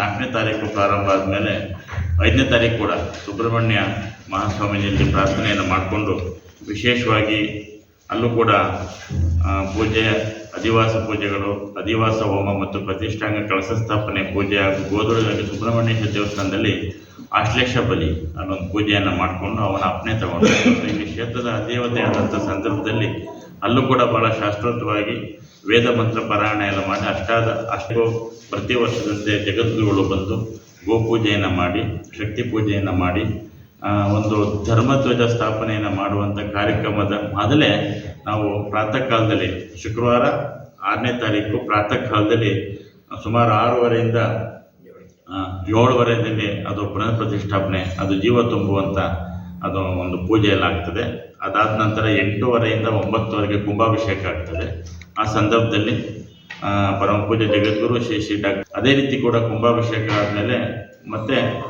ನಾಲ್ಕನೇ ತಾರೀಕು ಪ್ರಾರಂಭ ಆದಮೇಲೆ ಐದನೇ ತಾರೀಕು ಕೂಡ ಸುಬ್ರಹ್ಮಣ್ಯ ಮಹಾಸ್ವಾಮಿನಲ್ಲಿ ಪ್ರಾರ್ಥನೆಯನ್ನು ಮಾಡಿಕೊಂಡು ವಿಶೇಷವಾಗಿ ಅಲ್ಲೂ ಕೂಡ ಪೂಜೆ ಅಧಿವಾಸ ಪೂಜೆಗಳು ಅಧಿವಾಸ ಹೋಮ ಮತ್ತು ಪ್ರತಿಷ್ಠಾಂಗ ಕಳಸ ಸ್ಥಾಪನೆ ಪೂಜೆ ಹಾಗೂ ಗೋಧೂಳಿಗಾಗಿ ಸುಬ್ರಹ್ಮಣ್ಯೇಶ್ವರ ದೇವಸ್ಥಾನದಲ್ಲಿ ಆಶ್ಲೇಷ ಬಲಿ ಅನ್ನೊಂದು ಪೂಜೆಯನ್ನು ಮಾಡಿಕೊಂಡು ಅವನ ಅಪ್ನೆ ತಗೊಂಡು ಇಲ್ಲಿ ಕ್ಷೇತ್ರದ ಅದೇವತೆ ಆದಂಥ ಸಂದರ್ಭದಲ್ಲಿ ಅಲ್ಲೂ ಕೂಡ ಭಾಳ ಶಾಸ್ತ್ರೋಕ್ತವಾಗಿ ವೇದ ಮಂತ್ರ ಪಾರಾಯಣ ಎಲ್ಲ ಮಾಡಿ ಅಷ್ಟಾದ ಅಷ್ಟು ಪ್ರತಿ ವರ್ಷದಂತೆ ಜಗದ್ಗುರುಗಳು ಬಂದು ಗೋಪೂಜೆಯನ್ನು ಮಾಡಿ, ಶಕ್ತಿ ಪೂಜೆಯನ್ನು ಮಾಡಿ ಒಂದು ಧರ್ಮಧ್ವಜ ಸ್ಥಾಪನೆಯನ್ನು ಮಾಡುವಂಥ ಕಾರ್ಯಕ್ರಮದ ಮೊದಲೇ ನಾವು ಪ್ರಾತಃ ಕಾಲದಲ್ಲಿ ಶುಕ್ರವಾರ ಆರನೇ ತಾರೀಕು ಪ್ರಾತಃ ಕಾಲದಲ್ಲಿ ಸುಮಾರು ಆರೂವರೆಯಿಂದ ಏಳುವರೆಯಲ್ಲಿ ಅದು ಪುನಃ ಪ್ರತಿಷ್ಠಾಪನೆ, ಅದು ಜೀವ ತುಂಬುವಂಥ ಅದು ಒಂದು ಪೂಜೆ ಎಲ್ಲ ಆಗ್ತದೆ. ಅದಾದ ನಂತರ ಎಂಟೂವರೆಯಿಂದ ಒಂಬತ್ತುವರೆಗೆ ಕುಂಭಾಭಿಷೇಕ ಆಗ್ತದೆ. ಆ ಸಂದರ್ಭದಲ್ಲಿ ಆ, ಪರಮ ಪೂಜೆ ಜಗದ್ಗುರು ಶ್ರೀ ಶ್ರೀ ಡಾಕ್ಟರ್ ಅದೇ ರೀತಿ ಕೂಡ ಕುಂಭಾಭಿಷೇಕ ಆದಮೇಲೆ ಮತ್ತೆ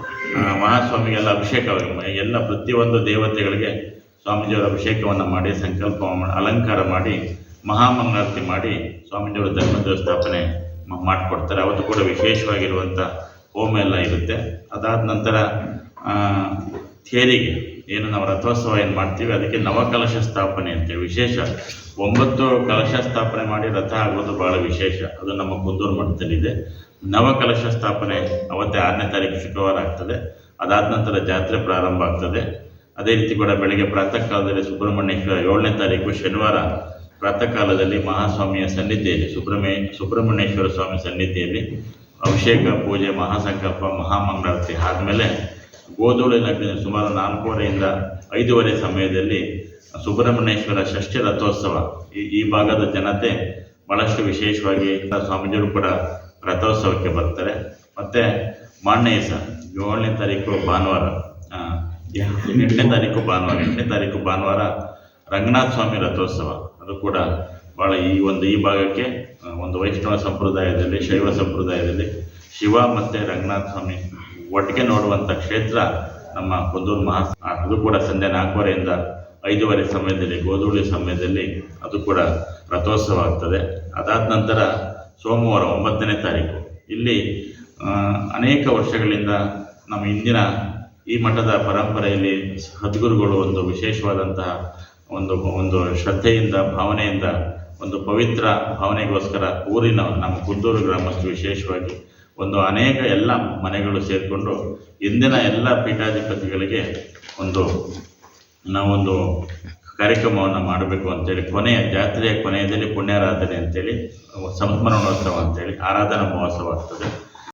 ಮಹಾಸ್ವಾಮಿಗೆಲ್ಲ ಅಭಿಷೇಕ ಎಲ್ಲ ಪ್ರತಿಯೊಂದು ದೇವತೆಗಳಿಗೆ ಸ್ವಾಮೀಜಿಯವರ ಅಭಿಷೇಕವನ್ನು ಮಾಡಿ ಸಂಕಲ್ಪ ಅಲಂಕಾರ ಮಾಡಿ ಮಹಾಮಂಗಳಾರತಿ ಮಾಡಿ ಸ್ವಾಮೀಜಿಯವರ ಧರ್ಮ ಸ್ಥಾಪನೆ ಮ- ಮಾಡಿಕೊಡ್ತಾರೆ. ಅವತ್ತು ಕೂಡ ವಿಶೇಷವಾಗಿರುವಂಥ ಹೋಮ ಎಲ್ಲ ಇರುತ್ತೆ. ಅದಾದ ನಂತರ ಆ, ಥೇರಿಗೆ ಏನು ನಾವು ರಥೋತ್ಸವ ಏನು ಮಾಡ್ತೀವಿ ಅದಕ್ಕೆ ನವಕಲಶ ಸ್ಥಾಪನೆ ಅಂತೇಳಿ ವಿಶೇಷ ಒಂಬತ್ತು ಕಲಶ ಸ್ಥಾಪನೆ ಮಾಡಿ ರಥ ಆಗೋದು ಭಾಳ ವಿಶೇಷ. ಅದು ನಮ್ಮ ಕುಂದೂರು ಮಠದಲ್ಲಿದೆ. ನವಕಲಶ ಸ್ಥಾಪನೆ ಅವತ್ತೇ ಆರನೇ ತಾರೀಕು ಶುಕ್ರವಾರ ಆಗ್ತದೆ. ಅದಾದ ನಂತರ ಜಾತ್ರೆ ಪ್ರಾರಂಭ ಆಗ್ತದೆ. ಅದೇ ರೀತಿ ಕೂಡ ಬೆಳಗ್ಗೆ ಪ್ರಾತಃ ಕಾಲದಲ್ಲಿ ಸುಬ್ರಹ್ಮಣ್ಯೇಶ್ವರ ಏಳನೇ ತಾರೀಕು ಶನಿವಾರ ಪ್ರಾತಃ ಕಾಲದಲ್ಲಿ ಮಹಾಸ್ವಾಮಿಯ ಸನ್ನಿಧಿಯಲ್ಲಿ ಸುಬ್ರಹ್ಮಣ್ಯ ಸುಬ್ರಹ್ಮಣ್ಯೇಶ್ವರ ಸ್ವಾಮಿ ಸನ್ನಿಧಿಯಲ್ಲಿ ಅಭಿಷೇಕ ಪೂಜೆ ಮಹಾಸಂಕಲ್ಪ ಮಹಾಮಂಗಳಾರತಿ ಆದಮೇಲೆ ಗೋಧೂಳಿ ಲಗ್ನ ಸುಮಾರು ನಾಲ್ಕೂವರೆಯಿಂದ ಐದೂವರೆ ಸಮಯದಲ್ಲಿ ಸುಬ್ರಹ್ಮಣ್ಯೇಶ್ವರ ಷಷ್ಠಿ ರಥೋತ್ಸವ. ಈ ಈ ಭಾಗದ ಜನತೆ ಭಾಳಷ್ಟು ವಿಶೇಷವಾಗಿ ಸ್ವಾಮೀಜಿಗಳು ಕೂಡ ರಥೋತ್ಸವಕ್ಕೆ ಬರ್ತಾರೆ. ಮತ್ತು ಮಾರನೇ ದಿವಸ, ಏಳನೇ ತಾರೀಕು ಭಾನುವಾರ ಎಂಟನೇ ತಾರೀಕು ಭಾನುವಾರ, ಎಂಟನೇ ತಾರೀಕು ಭಾನುವಾರ ರಂಗನಾಥ ಸ್ವಾಮಿ ರಥೋತ್ಸವ. ಅದು ಕೂಡ ಭಾಳ ಈ ಒಂದು, ಈ ಭಾಗಕ್ಕೆ ಒಂದು ವೈಷ್ಣವ ಸಂಪ್ರದಾಯದಲ್ಲಿ, ಶೈವ ಸಂಪ್ರದಾಯದಲ್ಲಿ ಶಿವ ಮತ್ತು ರಂಗನಾಥ ಸ್ವಾಮಿ ಒಟ್ಟಿಗೆ ನೋಡುವಂಥ ಕ್ಷೇತ್ರ ನಮ್ಮ ಕುಂದೂರು ಮಹಾ ಅದು ಕೂಡ ಸಂಜೆ ನಾಲ್ಕೂವರೆಯಿಂದ ಐದುವರೆ ಸಮಯದಲ್ಲಿ, ಗೋಧೂಳಿ ಸಮಯದಲ್ಲಿ ಅದು ಕೂಡ ರಥೋತ್ಸವ ಆಗ್ತದೆ ಅದಾದ ನಂತರ ಸೋಮವಾರ ಒಂಬತ್ತನೇ ತಾರೀಕು. ಇಲ್ಲಿ ಅನೇಕ ವರ್ಷಗಳಿಂದ ನಮ್ಮ ಇಂದಿನ ಈ ಮಠದ ಪರಂಪರೆಯಲ್ಲಿ ಸದ್ಗುರುಗಳು ಒಂದು ವಿಶೇಷವಾದಂತಹ ಒಂದು ಒಂದು ಶ್ರದ್ಧೆಯಿಂದ, ಭಾವನೆಯಿಂದ, ಒಂದು ಪವಿತ್ರ ಭಾವನೆಗೋಸ್ಕರ ಊರಿನ ನಮ್ಮ ಕುಂದೂರು ಗ್ರಾಮಸ್ಥರು ವಿಶೇಷವಾಗಿ ಒಂದು ಅನೇಕ ಎಲ್ಲ ಮನೆಗಳು ಸೇರಿಕೊಂಡು ಇಂದಿನ ಎಲ್ಲ ಪೀಠಾಧಿಪತಿಗಳಿಗೆ ಒಂದು ನಾವೊಂದು ಕಾರ್ಯಕ್ರಮವನ್ನು ಮಾಡಬೇಕು ಅಂತೇಳಿ, ಕೊನೆಯ ಜಾತ್ರೆಯ ಕೊನೆಯದಲ್ಲಿ ಪುಣ್ಯಾರಾಧನೆ ಅಂತೇಳಿ ಸಂಸ್ಮರಣೋತ್ಸವ ಅಂತೇಳಿ, ಆರಾಧನಾ ಮಹೋತ್ಸವ ಆಗ್ತದೆ.